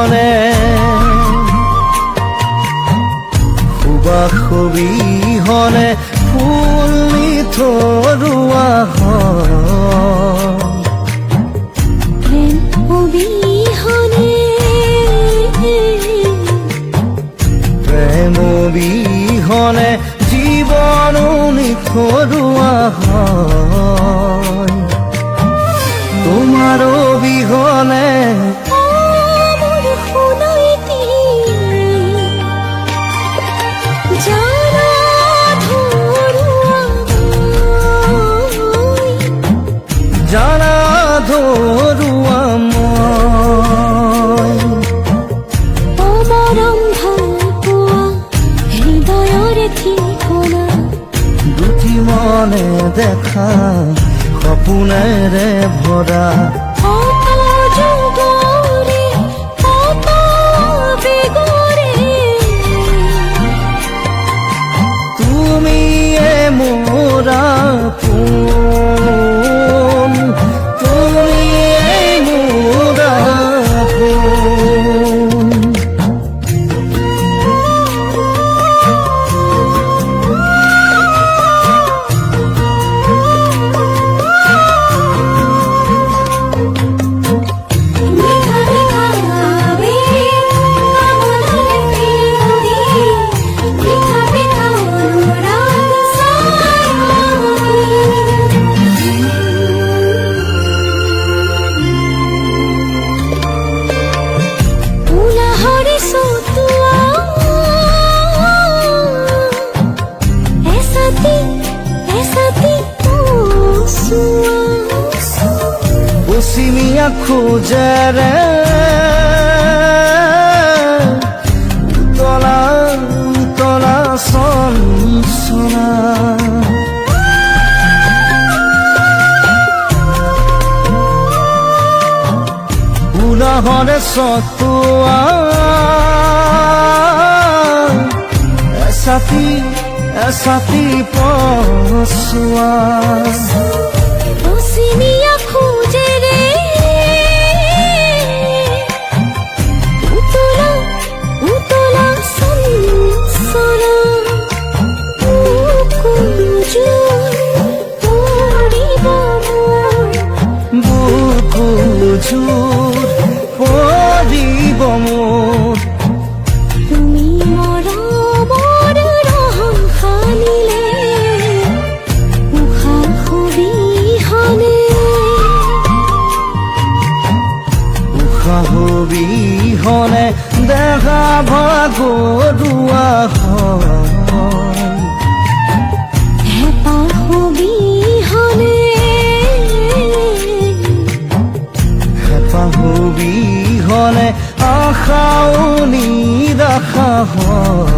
মনে। খুবি হনে ফুল নিথৰুৱা হ প্ৰেম বিহনে জীৱন নিথৰুৱা হয় তোমাৰো বিহনে দেখা সপোনেৰে ভৰা মিয়া খোঁজার তলা তলা সন সোনা উলাহরে সতুয়া সাথী সতী পশুয়া অবিহনে দেখা ভরা গৰুৱা হেঁপাহবিহনে হেঁপাহবিহনে আশাও নিৰাশা হয়।